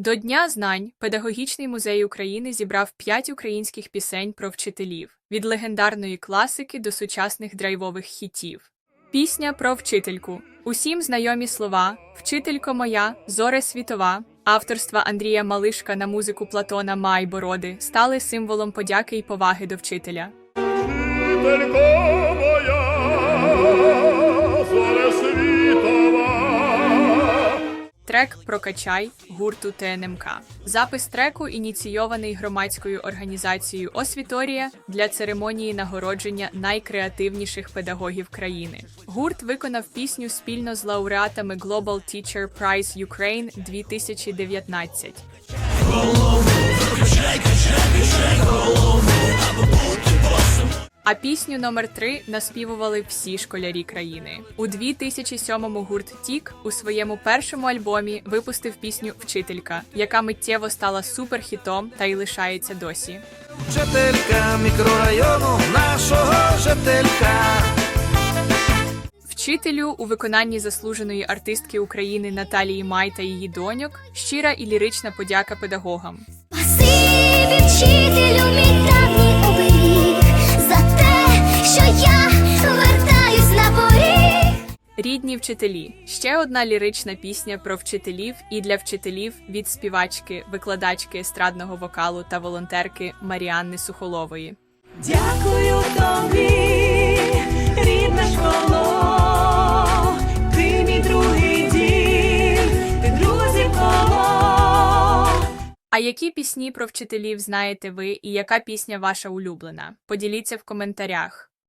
До Дня знань Педагогічний музей України зібрав п'ять українських пісень про вчителів від легендарної класики до сучасних драйвових хітів. Пісня про вчительку. Усім знайомі слова Вчителько моя, зоре світова, авторства Андрія Малишка на музику Платона Май Бороди стали символом подяки і поваги до вчителя. Вчителько моя, Трек Прокачай гурту ТНМК. Запис треку ініційований громадською організацією Освіторія для церемонії нагородження найкреативніших педагогів країни. Гурт виконав пісню спільно з лауреатами Global Teacher Prize Ukraine 2019. А пісню номер 3 наспівували всі школярі країни. У 2007-му гурт Тік у своєму першому альбомі випустив пісню Вчителька, яка миттєво стала суперхітом та й лишається досі. Вчителька мікрорайону нашого жителька. Вчителю у виконанні заслуженої артистки України Наталії Май та її доньок щира і лірична подяка педагогам. Рідні вчителі ще одна лірична пісня про вчителів і для вчителів від співачки, викладачки естрадного вокалу та волонтерки Маріанни Сухолової. Дякую тобі, рідна школо, ти мій другий дім, ти друзів коло. А які пісні про вчителів знаєте ви і яка пісня ваша улюблена? Поділіться в коментарях.